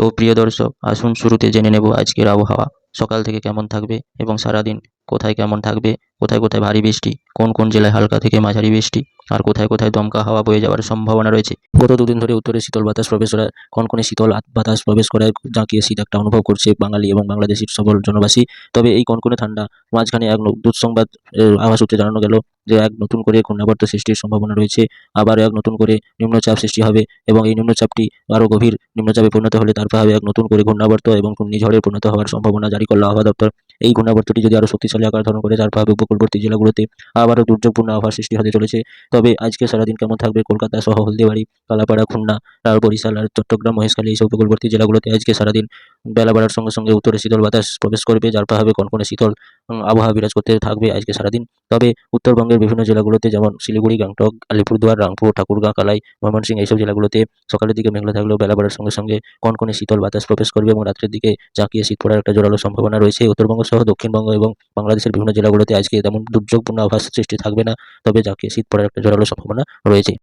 তো প্রিয় দর্শক আসুন শুরুতে জেনে নেব আজকের আবহাওয়া। সকাল থেকে কেমন থাকবে এবং সারাদিন কোথায় কেমন থাকবে? কোথায় কোথায় ভারী বৃষ্টি? কোন কোন জেলায় হালকা থেকে মাঝারি বৃষ্টি? আর কোথায় কোথায় দমকা হাওয়া বয়ে যাওয়ার সম্ভাবনা রয়েছে? গত দুদিন ধরে উত্তরে শীতল বাতাস প্রবেশ করায়, কনকনে শীতল আত- বাতাস প্রবেশ করায় জাঁকিয়ে শীত একটা অনুভব করছে বাঙালি এবং বাংলাদেশের সকল জনবাসী। তবে এই কোন কনকনে ঠান্ডা, মাঝখানে এক দুঃসংবাদ আভাস সূত্রে জানানো গেল যে এক নতুন করে ঘূর্ণাবর্ত সৃষ্টির সম্ভাবনা রয়েছে। আবার এক নতুন করে নিম্নচাপ সৃষ্টি হবে এবং এই নিম্নচাপটি আরও গভীর নিম্নচাপে পরিণত হলে তার প্রভাবে এক নতুন করে ঘূর্ণাবর্ত এবং ঘূর্ণিঝড়ে পরিণত হওয়ার সম্ভাবনা জারি করল আবহাওয়া দপ্তর। এই ঘূর্ণাবর্তটি যদি আরও শক্তিশালী আকার ধারণ করে, যার প্রভাবে উপকূলবর্তী জেলাগুলোতে আবারও দুর্যোগপূর্ণ আবহাওয়া সৃষ্টি হতে চলেছে। তবে আজকে সারাদিন কেমন থাকবে কলকাতা সহ হলদিবাড়ি, কালাপাড়া, খুলনা আর বরিশাল আর চট্টগ্রাম, মহেশখালী এইসব উপকূলবর্তী জেলাগুলোতে আজকে সারাদিন বেলা বাড়ার সঙ্গে সঙ্গে উত্তরে শীতল বাতাস প্রবেশ করবে, যার প্রভাবে কনকনে শীতল আবহাওয়া বিরাজ করতে থাকবে আজকে সারাদিন। তবে উত্তরবঙ্গের বিভিন্ন জেলাগুলোতে যেমন শিলিগুড়ি, গ্যাংটক, আলিপুরদুয়ার, রাংপুর, ঠাকুরগাঁ, কালাই, ময়মনসিংহ এইসব জেলাগুলোতে সকালের দিকে মেঘলা থাকলেও বেলা বাড়ার সঙ্গে সঙ্গে কনকনে শীতল বাতাস প্রবেশ করবে এবং রাত্রের দিকে জাঁকিয়ে শীত পড়ার একটা জোরালো সম্ভাবনা রয়েছে। উত্তরবঙ্গ সহ দক্ষিণবঙ্গ এবং বাংলাদেশের বিভিন্ন জেলাগুলোতে আজকে তেমন দুর্যোগপূর্ণ আভাস সৃষ্টি থাকবে না। তবে যাকে শীত পড়ার একটা জোরালো সম্ভাবনা রয়েছে।